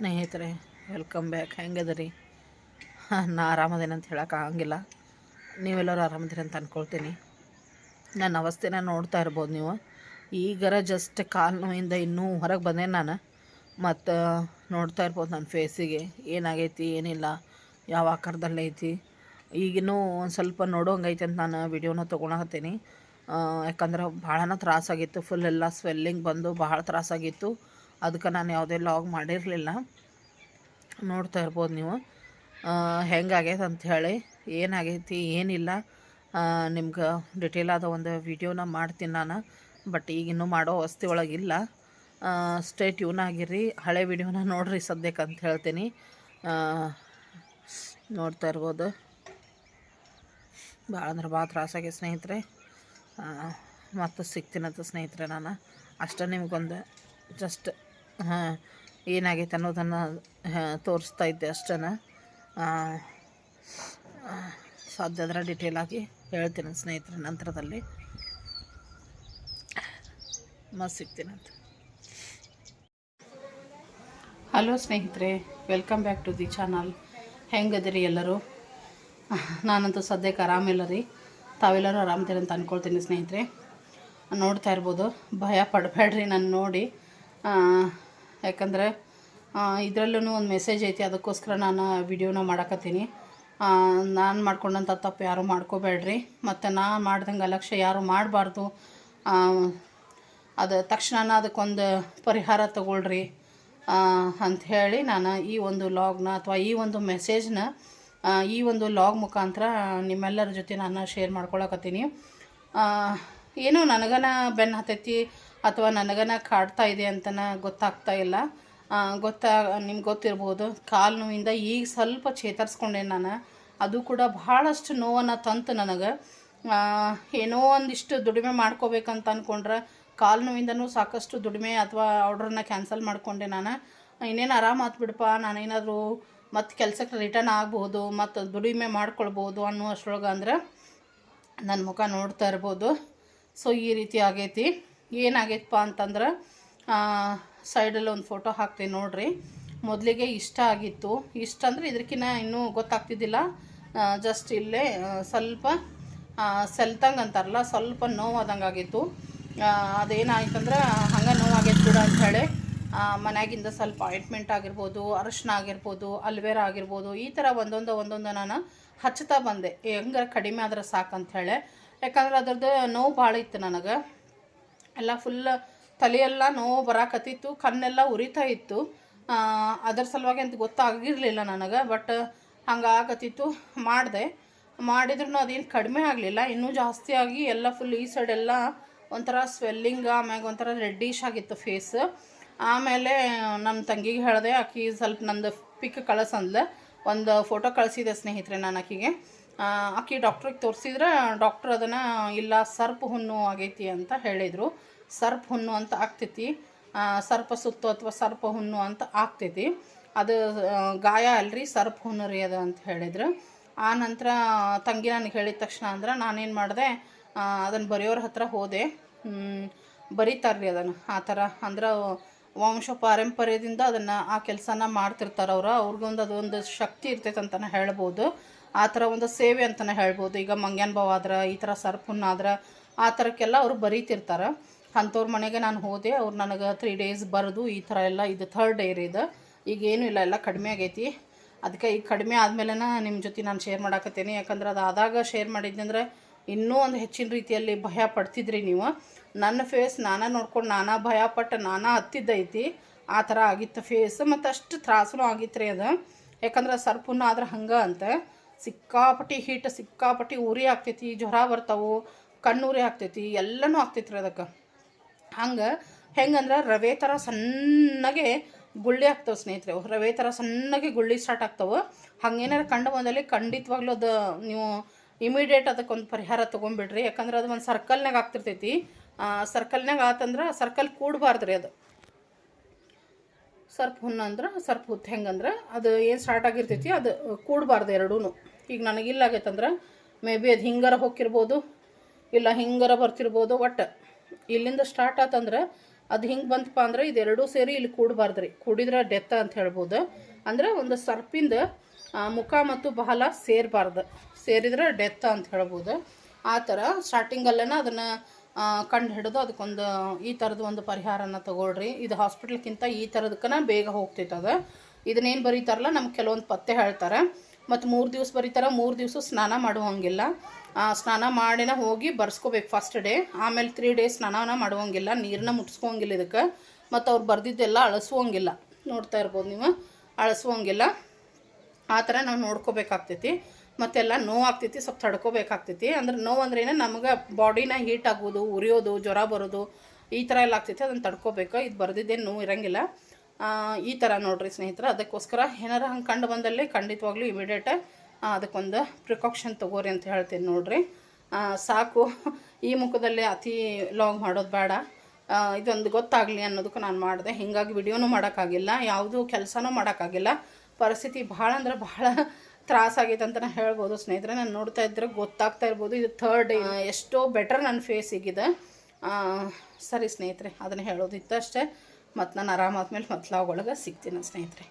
ಸ್ನೇಹಿತರೆ welcome back ಹೆಂಗದರಿ ನಾ ಆರಾಮದೇನೆ ಅಂತ ಹೇಳಕ್ಕೆ ಆಗಂಗಿಲ್ಲ. ನೀವೆಲ್ಲರೂ ಆರಾಮದಿರಿ ಅಂತ ಅಂದ್ಕೊಳ್ತೀನಿ ನನ್ನ ಅವಸ್ಥೆನ ನೋಡ್ತಾ ಇರ್ಬೋದು ನೀವು. ಈಗರ ಜಸ್ಟ್ ಕಾಲು ನೋವಿಂದ ಇನ್ನೂ ಹೊರಗೆ ಬಂದೆ ನಾನು. ಮತ್ತು ನೋಡ್ತಾ ಇರ್ಬೋದು ನನ್ನ ಫೇಸಿಗೆ ಏನಾಗೈತಿ, ಏನಿಲ್ಲ, ಯಾವ ಆಕಾರದಲ್ಲಿ ಐತಿ. ಈಗಿನೂ ಒಂದು ಸ್ವಲ್ಪ ನೋಡೋಂಗೈತೆ ಅಂತ ನಾನು ವಿಡಿಯೋನ ತೊಗೊಳಕತ್ತೀನಿ ಯಾಕಂದ್ರೆ ಭಾಳನ ತ್ರಾಸಾಗಿತ್ತು. ಫುಲ್ ಎಲ್ಲ ಸ್ವೆಲ್ಲಿಂಗ್ ಬಂದು ಭಾಳ ತ್ರಾಸಾಗಿತ್ತು. ಅದಕ್ಕೆ ನಾನು ಯಾವುದೇ ಲಾಗ್ ಮಾಡಿರಲಿಲ್ಲ. ನೋಡ್ತಾ ಇರ್ಬೋದು ನೀವು. ಹೆಂಗಾಗೈತೆ ಅಂಥೇಳಿ ಏನಾಗೈತಿ, ಏನಿಲ್ಲ. ನಿಮ್ಗೆ ಡಿಟೇಲ್ ಆದ ಒಂದು ವಿಡಿಯೋನ ಮಾಡ್ತೀನಿ ನಾನು. ಬಟ್ ಈಗ ಇನ್ನೂ ಮಾಡೋ ವಸ್ತಿ ಒಳಗಿಲ್ಲ ಸ್ಟೇ ಟ್ಯೂನ್ ಆಗಿರ್ರಿ ಹಳೆ ವಿಡಿಯೋನ ನೋಡ್ರಿ ಸದ್ಯಕ್ಕೆ ಅಂತ ಹೇಳ್ತೀನಿ. ನೋಡ್ತಾ ಇರ್ಬೋದು. ಭಾಳ ಅಂದ್ರೆ ಭಾಳ ತ್ರಾಸಾಗಿ ಸ್ನೇಹಿತರೆ. ಮತ್ತು ಸಿಗ್ತೀನಂತ ಸ್ನೇಹಿತರೆ ನಾನು. ಅಷ್ಟೇ ನಿಮ್ಗೊಂದು ಜಸ್ಟ್ ಹಾಂ, ಏನಾಗೈತೆ ಅನ್ನೋದನ್ನು ತೋರಿಸ್ತಾ ಇದ್ದೆ ಅಷ್ಟೇ ಅದರ ಡಿಟೇಲಾಗಿ ಹೇಳ್ತೀನಿ ಸ್ನೇಹಿತರೆ ನಂತರದಲ್ಲಿ. ಮತ್ತೆ ಸಿಗ್ತೀನಂತ ಹಲೋ ಸ್ನೇಹಿತರೆ welcome back to the channel ಹೆಂಗದಿರಿ ಎಲ್ಲರೂ? ನಾನಂತೂ ಸದ್ಯಕ್ಕೆ ಆರಾಮಿಲ್ಲ ರೀ. ತಾವೆಲ್ಲರೂ ಆರಾಮದಿರಿ ಅಂತ ಅಂದ್ಕೊಳ್ತೀನಿ ಸ್ನೇಹಿತರೆ. ನೋಡ್ತಾ ಇರ್ಬೋದು, ಭಯ ಪಡಬೇಡ್ರಿ ನಾನು ನೋಡಿ. ಯಾಕಂದ್ರೆ ಇದರಲ್ಲೂ ಒಂದು ಮೆಸೇಜ್ ಐತಿ, ಅದಕ್ಕೋಸ್ಕರ ನಾನು ವಿಡಿಯೋನ ಮಾಡಕತ್ತೀನಿ. ನಾನು ಮಾಡ್ಕೊಂಡಂಥ ತಪ್ಪು ಯಾರೂ ಮಾಡ್ಕೋಬೇಡ್ರಿ. ಮತ್ತು ನಾ ಮಾಡ್ದಂಗೆ ಅಲಕ್ಷ್ಯ ಯಾರು ಮಾಡಬಾರ್ದು. ಅದು ತಕ್ಷಣ ಅದಕ್ಕೊಂದು ಪರಿಹಾರ ತಗೊಳ್ರಿ ಅಂತ ಹೇಳಿ ನಾನು ಈ ಒಂದು ಲಾಗ್ನ ಅಥವಾ ಈ ಒಂದು ಮೆಸೇಜ್ನ ಈ ಒಂದು ಲಾಗ್ ಮುಖಾಂತರ ನಿಮ್ಮೆಲ್ಲರ ಜೊತೆ ನಾನು ಶೇರ್ ಮಾಡ್ಕೊಳಕತ್ತೀನಿ. ಏನೋ ನನಗನ ಬೆನ್ನು ಹತ್ತೈತಿ ಅಥವಾ ನನಗನ ಕಾಡ್ತಾ ಇದೆ ಅಂತನ ಗೊತ್ತಾಗ್ತಾ ಇಲ್ಲ. ಗೊತ್ತಾ, ನಿಮ್ಗೆ ಗೊತ್ತಿರ್ಬೋದು. ಕಾಲು ನೋವಿಂದ ಈಗ ಸ್ವಲ್ಪ ಚೇತರಿಸ್ಕೊಂಡೆ ನಾನು. ಅದು ಕೂಡ ಭಾಳಷ್ಟು ನೋವನ್ನು ತಂತು ನನಗೆ. ಏನೋ ಒಂದಿಷ್ಟು ದುಡಿಮೆ ಮಾಡ್ಕೋಬೇಕಂತ ಅಂದ್ಕೊಂಡ್ರೆ ಕಾಲು ನೋವಿಂದನೂ ಸಾಕಷ್ಟು ದುಡಿಮೆ ಅಥವಾ ಆರ್ಡ್ರನ್ನ ಕ್ಯಾನ್ಸಲ್ ಮಾಡಿಕೊಂಡೆ ನಾನು. ಇನ್ನೇನು ಆರಾಮ ಆತ್ಬಿಡಪ್ಪ, ನಾನೇನಾದರೂ ಮತ್ತು ಕೆಲಸಕ್ಕೆ ರಿಟರ್ನ್ ಆಗ್ಬೋದು ಮತ್ತು ದುಡಿಮೆ ಮಾಡ್ಕೊಳ್ಬೋದು ಅನ್ನೋ ಅಂದ್ರೆ ನನ್ನ ಮುಖ ನೋಡ್ತಾ ಇರ್ಬೋದು. ಸೊ ಈ ರೀತಿ ಆಗೈತಿ. ಏನಾಗೈತಪ್ಪ ಅಂತಂದ್ರೆ ಸೈಡಲ್ಲಿ ಒಂದು ಫೋಟೋ ಹಾಕ್ತೀನಿ ನೋಡ್ರಿ. ಮೊದಲಿಗೆ ಇಷ್ಟ ಆಗಿತ್ತು. ಇಷ್ಟ ಅಂದರೆ ಇದಕ್ಕಿಂತ ಇನ್ನೂ ಗೊತ್ತಾಗ್ತಿದ್ದಿಲ್ಲ. ಜಸ್ಟ್ ಇಲ್ಲೇ ಸ್ವಲ್ಪ ಸೆಲ್ತಂಗೆ ಅಂತಾರಲ್ಲ, ಸ್ವಲ್ಪ ನೋವಾದಂಗೆ ಆಗಿತ್ತು. ಅದೇನಾಯ್ತಂದ್ರೆ, ಹಂಗೆ ನೋವಾಗೈತೆ ಬಿಡು ಅಂಥೇಳಿ ಮನೆಯಾಗಿಂದ ಸ್ವಲ್ಪ ಆಯಿಂಟ್ಮೆಂಟ್ ಆಗಿರ್ಬೋದು, ಅರಶಿನ ಆಗಿರ್ಬೋದು ಅಲ್ವೇರ ಆಗಿರ್ಬೋದು, ಈ ಥರ ಒಂದೊಂದು ಒಂದೊಂದು ನಾನು ಹಚ್ತಾ ಬಂದೆ. ಹೆಂಗಾರ ಕಡಿಮೆ ಆದ್ರೆ ಸಾಕಂಥೇಳಿ ಯಾಕಂದ್ರೆ ಅದ್ರದ್ದು ನೋವು ಭಾಳ ಇತ್ತು ನನಗೆ. ಎಲ್ಲ ಫುಲ್ ತಲೆಯೆಲ್ಲ ನೋವು ಬರಾಕತ್ತಿತ್ತು, ಕಣ್ಣೆಲ್ಲ ಉರಿತಾ ಇತ್ತು. ಅದ್ರ ಸಲುವಾಗಿ ಅಂತ ಗೊತ್ತಾಗಿರಲಿಲ್ಲ ನನಗೆ ಬಟ್ ಹಂಗಾಗತ್ತಿತ್ತು, ಮಾಡಿದೆ. ಮಾಡಿದ್ರೂ ಅದೇನು ಕಡಿಮೆ ಆಗಲಿಲ್ಲ. ಇನ್ನೂ ಜಾಸ್ತಿ ಆಗಿ ಎಲ್ಲ ಫುಲ್ ಈ ಸೈಡ್ ಎಲ್ಲ ಒಂಥರ ಸ್ವೆಲ್ಲಿಂಗ್ ಆಮ್ಯಾಗ ಒಂಥರ ರೆಡ್ಡಿಶ್ ಆಗಿತ್ತು ಫೇಸ್ ಆಮೇಲೆ ನಮ್ಮ ತಂಗಿಗೆ ಹೇಳಿದೆ ಆಕಿ ಸ್ವಲ್ಪ ನಂದು ಪಿಕ್ ಕಳಿಸಂದ್ಲೆ. ಒಂದು ಫೋಟೋ ಕಳಿಸಿದೆ ಸ್ನೇಹಿತರೆ ನಾನು ಆಕಿಗೆ ಆಕಿ ಡಾಕ್ಟ್ರಿಗೆ ತೋರಿಸಿದ್ರೆ ಡಾಕ್ಟ್ರ್ ಅದನ್ನು ಇಲ್ಲ, ಸರ್ಪ್ ಹುಣ್ಣು ಆಗೈತಿ ಅಂತ ಹೇಳಿದರು. ಸರ್ಪ್ ಹುಣ್ಣು ಅಂತ ಆಗ್ತೈತಿ. ಸರ್ಪ ಸುತ್ತು ಅಥವಾ ಸರ್ಪ ಹುಣ್ಣು ಅಂತ ಆಗ್ತೈತಿ. ಅದು ಗಾಯ ಅಲ್ರಿ, ಸರ್ಪ್ ಹುಣ್ಣು ರೀ ಅದು ಅಂತ ಹೇಳಿದ್ರು. ಆ ನಂತರ ತಂಗಿ ನನಗೆ ಹೇಳಿದ ತಕ್ಷಣ ಅಂದ್ರೆ, ನಾನೇನು ಮಾಡಿದೆ ಅದನ್ನು ಬರೆಯೋರ ಹತ್ರ ಹೋದೆ. ಬರೀತಾರ್ರಿ ಅದನ್ನು. ಆ ಥರ. ಅಂದ್ರೆ, ವಂಶ ಪಾರಂಪರ್ಯದಿಂದ ಅದನ್ನು ಆ ಕೆಲಸನ ಮಾಡ್ತಿರ್ತಾರೆ ಅವ್ರು ಅವ್ರಿಗೊಂದು ಅದೊಂದು ಶಕ್ತಿ ಇರ್ತೈತೆ ಅಂತಲೇ ಹೇಳ್ಬೋದು. ಆ ಥರ ಒಂದು ಸೇವೆ ಅಂತಲೇ ಹೇಳ್ಬೋದು. ಈಗ ಮಂಗ್ಯಾನ್ ಭಾವ ಆದ್ರೆ, ಈ ಥರ ಸರ್ಪುನ್ ಆದ್ರೆ, ಆ ಥರಕ್ಕೆಲ್ಲ ಅವರು ಬರೀತಿರ್ತಾರೆ. ಅಂಥವ್ರ ಮನೆಗೆ ನಾನು ಹೋದೆ, ಅವ್ರು ನನಗೆ ತ್ರೀ ಡೇಸ್ ಬರೆದು ಈ ಥರ ಎಲ್ಲ ಇದು ಥರ್ಡ್ ಡೇ ರೀ ಇದು. ಈಗ ಏನೂ ಇಲ್ಲ, ಎಲ್ಲ ಕಡಿಮೆ ಆಗೈತಿ. ಅದಕ್ಕೆ ಈಗ ಕಡಿಮೆ ಆದಮೇಲೆ ನಿಮ್ಮ ಜೊತೆ ನಾನು ಶೇರ್ ಮಾಡಾಕತ್ತೇನೆ. ಯಾಕಂದ್ರೆ ಅದು ಆದಾಗ ಶೇರ್ ಮಾಡಿದ್ದಂದ್ರೆ ಇನ್ನೂ ಒಂದು ಹೆಚ್ಚಿನ ರೀತಿಯಲ್ಲಿ ಭಯ ಪಡ್ತಿದ್ರಿ ನೀವು. ನನ್ನ ಫೇಸ್ ನಾನೇ ನೋಡ್ಕೊಂಡು ನಾನಾ ಭಯ ಪಟ್ಟು, ನಾನಾ ಹತ್ತಿದ್ದೈತಿ ಆ ಥರ ಆಗಿತ್ತು ಫೇಸ್ ಮತ್ತು ಅಷ್ಟು ತ್ರಾಸನೂ ಆಗಿತ್ತು ರೀ ಅದು. ಯಾಕಂದ್ರೆ ಸರ್ಪುನ್ನ ಆದ್ರೆ ಹಂಗೆ ಅಂತ. ಸಿಕ್ಕಾಪಟ್ಟಿ ಹೀಟ್ ಸಿಕ್ಕಾಪಟ್ಟಿ ಉರಿ ಆಗ್ತೈತಿ ಜ್ವರ ಬರ್ತಾವು ಕಣ್ಣುರಿ ಆಗ್ತೈತಿ, ಎಲ್ಲನೂ ಆಗ್ತೈತಿ ರೀ ಅದಕ್ಕೆ. ಹಂಗೆ ಹೆಂಗಂದ್ರೆ ರವೆ ಥರ ಸಣ್ಣಗೆ ಗುಳ್ಳಿ ಆಗ್ತವೆ ಸ್ನೇಹಿತರೆ, ರವೆ ಥರ ಸಣ್ಣಗೆ ಗುಳ್ಳಿ ಸ್ಟಾರ್ಟ್ ಆಗ್ತಾವೆ. ಹಂಗೇನಾರು ಕಂಡು ಬಂದಲ್ಲಿ ಖಂಡಿತವಾಗ್ಲೂ ಅದು ನೀವು ಇಮಿಡಿಯೇಟ್ ಅದಕ್ಕೊಂದು ಪರಿಹಾರ ತೊಗೊಂಬಿಡ್ರಿ ಯಾಕಂದ್ರೆ ಅದು ಒಂದು ಸರ್ಕಲ್ನಾಗ ಆಗ್ತಿರ್ತೈತಿ. ಸರ್ಕಲ್ನಾಗ ಆತಂದ್ರೆ ಸರ್ಕಲ್ ಕೂಡಬಾರ್ದು ರೀ ಅದು. ಸರ್ಪ್ ಹುಣ್ಣು ಅಂದ್ರೆ, ಸರ್ಪ್ ಹುತ್ತು ಹೆಂಗಂದ್ರೆ ಅದು ಏನು ಸ್ಟಾರ್ಟ್ ಆಗಿರ್ತೈತಿ, ಅದು ಕೂಡಬಾರ್ದು ಎರಡೂ ಈಗ ನನಗಿಲ್ಲ ಆಗೈತಂದ್ರೆ, ಮೇ ಬಿ ಅದು ಹಿಂಗಾರ ಹೋಗಿರ್ಬೋದು ಇಲ್ಲ ಹಿಂಗಾರ ಬರ್ತಿರ್ಬೋದು, ಒಟ್ಟು ಇಲ್ಲಿಂದ ಸ್ಟಾರ್ಟ್ ಆತಂದ್ರೆ ಅದು ಹಿಂಗೆ ಬಂತಪ್ಪ ಅಂದ್ರೆ ಇದೆರಡೂ ಸೇರಿ ಇಲ್ಲಿ ಕೂಡಬಾರ್ದು ರೀ ಕೂಡಿದ್ರೆ ಡೆತ್ ಅಂತ ಹೇಳ್ಬೋದು. ಅಂದ್ರೆ ಒಂದು ಸರ್ಪಿಂದ ಮುಖ ಮತ್ತು ಬಹಳ ಸೇರಬಾರ್ದು. ಸೇರಿದ್ರೆ ಡೆತ್ ಅಂತ ಹೇಳ್ಬೋದು. ಆ ಥರ ಸ್ಟಾರ್ಟಿಂಗಲ್ಲೇ ಅದನ್ನು ಕಂಡು ಹಿಡಿದು ಅದಕ್ಕೊಂದು ಈ ಥರದ್ದು ಒಂದು ಪರಿಹಾರನ ತಗೊಳ್ರಿ. ಇದು ಹಾಸ್ಪಿಟ್ಲ್ಗಿಂತ ಈ ಥರದಕ್ಕನ ಬೇಗ ಹೋಗ್ತೈತೆ ಅದು ಇದನ್ನೇನು ಬರೀತಾರಲ್ಲ ನಮ್ಗೆ ಕೆಲವೊಂದು ಪತ್ತೆ ಹೇಳ್ತಾರೆ. ಮತ್ತು ಮೂರು ದಿವಸ ಬರೀತಾರೆ, ಮೂರು ದಿವಸ ಸ್ನಾನ ಮಾಡುವಂಗಿಲ್ಲ. ಸ್ನಾನ ಮಾಡಿನ ಹೋಗಿ ಬರ್ಸ್ಕೋಬೇಕು ಫಸ್ಟ್ ಡೇ. ಆಮೇಲೆ ತ್ರೀ ಡೇಸ್ ಸ್ನಾನ ಮಾಡುವಂಗಿಲ್ಲ ನೀರನ್ನ ಮುಟ್ಸ್ಕೋಂಗಿಲ್ಲ ಇದಕ್ಕೆ. ಮತ್ತು ಅವ್ರು ಬರ್ದಿದ್ದೆಲ್ಲ ಅಳಸುವಂಗಿಲ್ಲ. ನೋಡ್ತಾ ಇರ್ಬೋದು ನೀವು, ಅಳಸುವಂಗಿಲ್ಲ. ಆ ಥರ ನಾವು ನೋಡ್ಕೋಬೇಕಾಗ್ತೈತಿ. ಮತ್ತೆಲ್ಲ ನೋವು ಆಗ್ತೈತಿ, ಸ್ವಲ್ಪ ತಡ್ಕೋಬೇಕಾಗ್ತೈತಿ. ಅಂದ್ರೆ ನೋವು ಅಂದ್ರೆ ನಮಗೆ ಬಾಡಿನ ಹೀಟ್ ಆಗೋದು ಉರಿಯೋದು, ಜ್ವರ ಬರೋದು, ಈ ಥರ ಎಲ್ಲ ಆಗ್ತೈತಿ, ಅದನ್ನು ತಡ್ಕೋಬೇಕು. ಇದು ಬರ್ದಿದ್ದೇನು ನೋವು ಇರಂಗಿಲ್ಲ. ಈ ಥರ ನೋಡ್ರಿ ಸ್ನೇಹಿತರೆ, ಅದಕ್ಕೋಸ್ಕರ ಏನಾರ ಹಂಗೆ ಕಂಡು ಬಂದಲ್ಲಿ ಖಂಡಿತವಾಗ್ಲೂ ಇಮಿಡಿಯೇಟ್ ಅದಕ್ಕೊಂದು ಪ್ರಿಕಾಕ್ಷನ್ ತಗೋರಿ ಅಂತ ಹೇಳ್ತೀನಿ ನೋಡ್ರಿ. ಸಾಕು. ಈ ಮುಖದಲ್ಲಿ ಅತಿ ಲಾಂಗ್ ಮಾಡೋದು ಬೇಡ. ಇದೊಂದು ಗೊತ್ತಾಗಲಿ ಅನ್ನೋದಕ್ಕೆ ನಾನು ಮಾಡಿದೆ. ಹೀಗಾಗಿ ವಿಡಿಯೋನೂ ಮಾಡೋಕ್ಕಾಗಿಲ್ಲ. ಯಾವುದೂ ಕೆಲಸನೂ ಮಾಡೋಕ್ಕಾಗಿಲ್ಲ. ಪರಿಸ್ಥಿತಿ ಭಾಳ ಅಂದ್ರೆ ಭಾಳ ತ್ರಾಸಾಗೈತೆ ಅಂತ ಹೇಳ್ಬೋದು ಸ್ನೇಹಿತರೆ. ನಾನು ನೋಡ್ತಾ ಇದ್ರೆ ಗೊತ್ತಾಗ್ತಾ ಇರ್ಬೋದು. ಇದು ಥರ್ಡ್ ಎಷ್ಟೋ ಬೆಟರ್ ನನ್ನ ಫೇಸಿಗಿದೆ ಸರಿ ಸ್ನೇಹಿತರೆ, ಅದನ್ನು ಹೇಳೋದಿತ್ತಷ್ಟೇ ಮತ್ತು ನಾನು ಆರಾಮಾದ್ಮೇಲೆ ಮತ್ತೆ ಒಳಗೆ ಸಿಗ್ತೀನಿ ಸ್ನೇಹಿತರೆ.